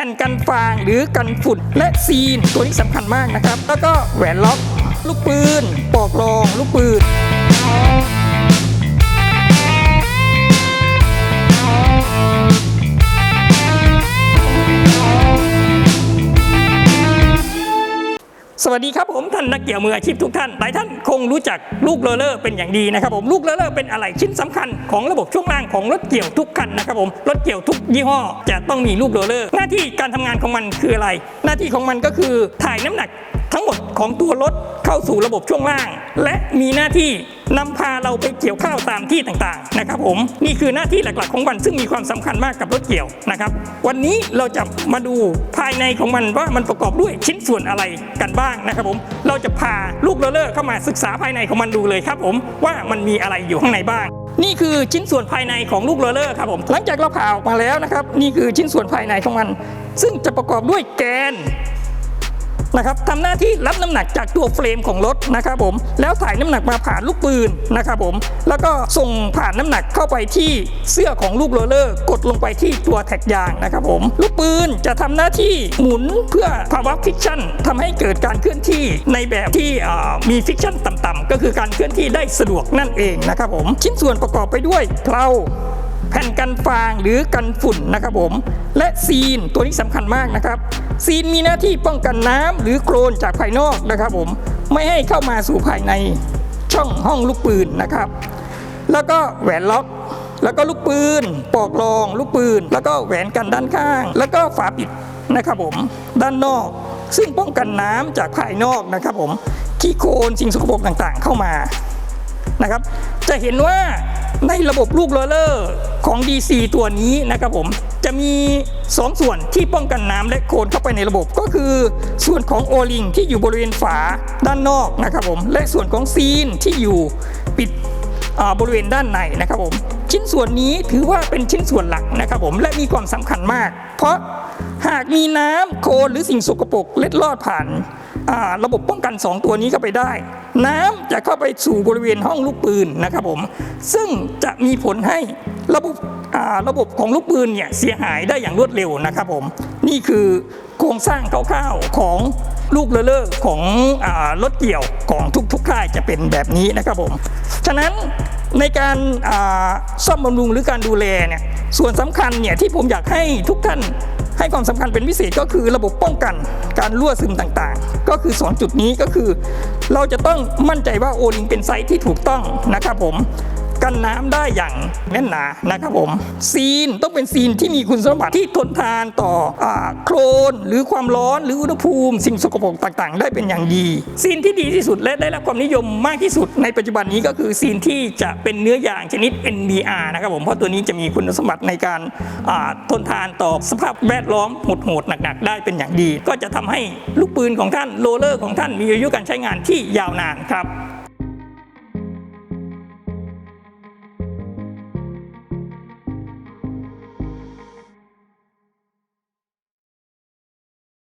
ผ่นกันฟางหรือกันฝุ่นและซีนตัวนี้สำคัญมากนะครับ แล้วก็แหวนล็อก ลูกปืนปอกรอง ลูกปืน วัสดีครับผมท่านนักเกี่ยวมืออาชีพทุกท่านหลายท่านคงรู้จักลูกโรลเลอร์เป็นอย่างดีนะครับผมลูกโรลเลอร์เป็นอะไรชิ้นสำคัญของระบบช่วงล่างของรถเกี่ยวทุกคันนะครับผมรถเกี่ยวทุกยี่ห้อจะต้องมีลูกโรลเลอร์หน้าที่การทำงานของมันคืออะไร หน้าที่ของมันก็คือถ่ายน้ำหนักทั้งหมดของตัวรถเข้าสู่ระบบช่วงล่าง และมีหน้าที่ นำพาเราไปเกี่ยวข้าวตามที่ต่างๆนะครับผมนี่คือหน้าที่หลักๆของมันซึ่งมีความสำคัญมากกับรถเกี่ยวนะครับ วันนี้เราจะมาดูภายในของมันว่ามันประกอบด้วยชิ้นส่วนอะไรกันบ้างนะครับผมเราจะพาลูกโรลเลอร์เข้ามาศึกษาภายในของมันดูเลยครับผมว่ามันมีอะไรอยู่ข้างในบ้าง นี่คือชิ้นส่วนภายในของลูกโรลเลอร์ครับผมหลังจากเราผ่าออกมาแล้วนะครับ นี่คือชิ้นส่วนภายในของมัน ซึ่งจะประกอบด้วยแกน นะครับทำหน้าที่รับน้ำหนักจากตัวเฟรมของรถนะครับผมแล้วถ่ายน้ำหนักมาผ่านลูกปืนนะครับผมแล้วก็ส่งผ่านน้ำหนักเข้าไปที่เสื้อของลูกโรลเลอร์ กดลงไปที่ตัวแท็กยางนะครับผมลูกปืนจะทำหน้าที่หมุนเพื่อภาวะฟิกชันทำให้เกิดการเคลื่อนที่ในแบบที่มีฟิกชันต่ำๆก็คือการเคลื่อนที่ได้สะดวกนั่นเองนะครับผมชิ้นส่วนประกอบไปด้วยเพลา แผ่นกันฟางหรือกันฝุ่นนะครับผม และซีนตัวนี้สำคัญมากนะครับ ซีนมีหน้าที่ป้องกันน้ำหรือโคลนจากภายนอกนะครับผมไม่ให้เข้ามาสู่ภายในช่องห้องลูกปืนนะครับ แล้วก็แหวนล็อก แล้วก็ลูกปืนปอกรองลูกปืน แล้วก็แหวนกันด้านข้าง แล้วก็ฝาปิดนะครับผมด้านนอก ซึ่งป้องกันน้ำจากภายนอกนะครับผมขี้โคลนสิ่งสกปรกต่างๆ เข้ามานะครับ จะเห็นว่า ในระบบลูกโรเลอร์ของ DC ตัวนี้นะครับผมจะมี 2 ส่วนที่ป้องกันน้ำและโคลนเข้าไปในระบบก็คือ ส่วนของโอลิงที่อยู่บริเวณฝาด้านนอกนะครับผมและส่วนของซีนที่อยู่ปิดบริเวณด้านในนะครับผมชิ้นส่วนนี้ถือว่าเป็นชิ้นส่วนหลักนะครับผมและมีความสำคัญมาก เพราะหากมีน้ำโคลนหรือสิ่งสกปรกเล็ดลอดผ่าน ระบบป้องกัน 2 ตัวนี้เข้าไปได้ น้ำจะเข้าไปสู่บริเวณห้องลูกปืนนะครับผม ซึ่งจะมีผลให้ระบบระบบของลูกปืนเนี่ยเสียหายได้อย่างรวดเร็วนะครับผม นี่คือโครงสร้างคร่าวๆของลูกเลเลอร์ของรถเกี่ยวของทุกๆค่ายจะเป็นแบบนี้นะครับผม ฉะนั้นในการซ่อมบำรุงหรือการดูแลเนี่ยส่วนสำคัญเนี่ยที่ผมอยากให้ทุกท่านให้ความสำคัญเป็นพิเศษก็คือระบบป้องกันการรั่วซึมต่าง ก็คือ 2 จุดนี้ก็คือ เราจะต้องมั่นใจว่าโอลิงเป็นไซส์ที่ถูกต้องนะครับผม กันน้ำได้อย่างแน่นหนานะครับผม ซีนต้องเป็นซีนที่มีคุณสมบัติที่ทนทานต่ออโคลนหรือความร้อนหรืออุณหภูมิ สิ่งสกปรกต่างๆ ได้เป็นอย่างดี ซีนที่ดีที่สุดและได้รับความนิยมมากที่สุด ในปัจจุบันนี้ก็คือซีนที่จะเป็นเนื้อยางชนิด NBR นะครับผมเพราะตัวนี้จะมีคุณสมบัติในการทนทานต่อสภาพแวดล้อมโหดๆหนักๆ ได้เป็นอย่างดี ก็จะทำให้ลูกปืนของท่านโรเลอร์ของท่านมีอายุการใช้งานที่ยาวนานครับ